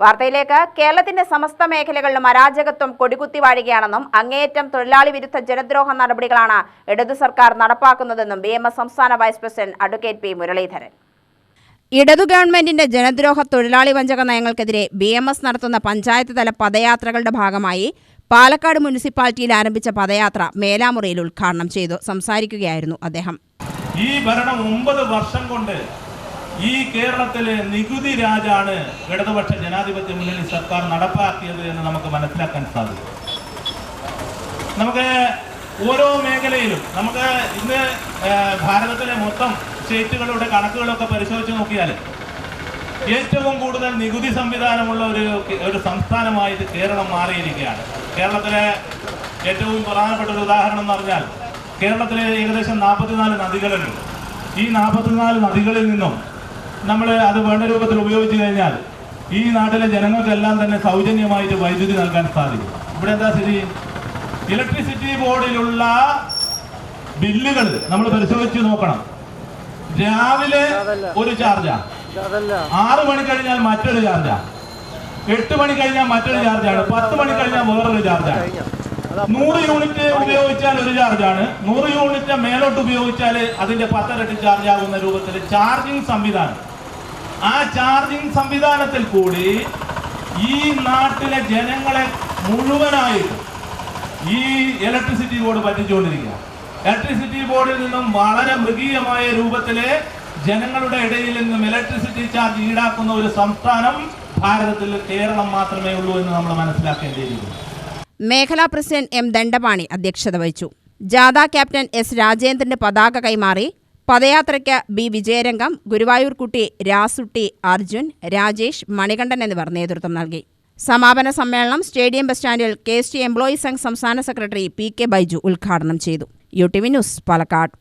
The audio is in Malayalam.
വാർത്തയിലേക്ക്. കേരളത്തിന്റെ സമസ്ത മേഖലകളിലും അരാജകത്വം കൊടികുത്തി വാഴുകയാണെന്നും അങ്ങേയറ്റം തൊഴിലാളി വിരുദ്ധ ജനദ്രോഹ നടപടികളാണ് ഇടതു സർക്കാർ നടപ്പാക്കുന്നതെന്നും ബി എം എസ് സംസ്ഥാന vice president advocate P Muraleedharan. ഇടതു ഗവൺമെന്റിന്റെ ജനദ്രോഹ തൊഴിലാളി വഞ്ചക നയങ്ങൾക്കെതിരെ ബി എം എസ് നടത്തുന്ന പഞ്ചായത്ത് തല പദയാത്രകളുടെ ഭാഗമായി പാലക്കാട് മുനിസിപ്പാലിറ്റിയിൽ ആരംഭിച്ച പദയാത്ര മേലാമുറിയിൽ ഉദ്ഘാടനം ചെയ്തു. സംസാരിക്കുകയായിരുന്നു അദ്ദേഹം. ഈ ഭരണം ഒമ്പത് വർഷം കൊണ്ട് ഈ കേരളത്തിലെ നികുതി രാജാണ് ഇടതുപക്ഷ ജനാധിപത്യ മുന്നണി സർക്കാർ നടപ്പാക്കിയത് എന്ന് നമുക്ക് മനസ്സിലാക്കാൻ സാധിക്കും. നമുക്ക് ഓരോ മേഖലയിലും നമുക്ക് ഇന്ന് ഭാരതത്തിലെ മൊത്തം സ്റ്റേറ്റുകളുടെ കണക്കുകളൊക്കെ പരിശോധിച്ച് നോക്കിയാൽ ഏറ്റവും കൂടുതൽ നികുതി സംവിധാനമുള്ള ഒരു ഒരു സംസ്ഥാനമായിട്ട് കേരളം മാറിയിരിക്കുകയാണ്. കേരളത്തിലെ ഏറ്റവും പ്രധാനപ്പെട്ട ഒരു ഉദാഹരണം എന്ന് പറഞ്ഞാൽ കേരളത്തിലെ ഏകദേശം നാൽപ്പത്തിനാല് നദികളുണ്ട്. ഈ നാൽപ്പത്തിനാല് നദികളിൽ നിന്നും നമ്മൾ അത് വേണ്ട രൂപത്തിൽ ഉപയോഗിച്ചു കഴിഞ്ഞാൽ ഈ നാട്ടിലെ ജനങ്ങൾക്കെല്ലാം തന്നെ സൗജന്യമായിട്ട് വൈദ്യുതി നൽകാൻ സാധിക്കും. ഇവിടെ എന്താ സ്ഥിതി? ഇലക്ട്രിസിറ്റി ബോർഡിലുള്ള ബില്ലുകൾ നമ്മൾ പരിശോധിച്ച് നോക്കണം. രാവിലെ ഒരു ചാർജാ ആറ് മണി കഴിഞ്ഞാൽ മറ്റൊരു ചാർജാ എട്ട് മണി കഴിഞ്ഞാൽ മറ്റൊരു ചാർജാണ് പത്ത് മണി കഴിഞ്ഞാൽ വേറൊരു ചാർജാണ് നൂറ് യൂണിറ്റ് ഉപയോഗിച്ചാൽ ഒരു ചാർജാണ് നൂറ് യൂണിറ്റ് മേലോട്ട് ഉപയോഗിച്ചാൽ അതിന്റെ പത്തരട്ടി ചാർജ് ആകുന്ന രൂപത്തിൽ ചാർജിങ് സംവിധാനം. ആ ചാർജിങ് സംവിധാനത്തിൽ കൂടി ഈ നാട്ടിലെ ജനങ്ങളെ മുഴുവനായി ഈ ഇലക്ട്രിസിറ്റി ബോർഡ് പറ്റിച്ചുകൊണ്ടിരിക്കുക ഇലക്ട്രിസിറ്റി ബോർഡിൽ നിന്നും വളരെ മൃഗീയമായ രൂപത്തിലെ ജനങ്ങളുടെ ഇടയിൽ നിന്നും ഇലക്ട്രിസിറ്റി ചാർജ് ഈടാക്കുന്ന ഒരു സംസ്ഥാനം ഭാരതത്തിൽ കേരളം മാത്രമേ ഉള്ളൂ എന്ന് നമ്മൾ മനസ്സിലാക്കേണ്ടിയിരിക്കുന്നു. മേഖലാ പ്രസിഡന്റ് എം ദണ്ഡപാണി അധ്യക്ഷത വഹിച്ചു. ജാഥ ക്യാപ്റ്റൻ എസ് രാജേന്ദ്രന് പതാക കൈമാറി പദയാത്രയ്ക്ക് ബി. വിജയരംഗം ഗുരുവായൂർകുട്ടി രാസുട്ടി അർജുൻ രാജേഷ് മണികണ്ഠൻ എന്നിവർ നേതൃത്വം നൽകി. സമാപന സമ്മേളനം സ്റ്റേഡിയം ബസ് സ്റ്റാൻഡിൽ K. S. T. Employees Sangh സംസ്ഥാന സെക്രട്ടറി പി. കെ. ബൈജു ഉദ്ഘാടനം ചെയ്തു. U T V news Palakkad.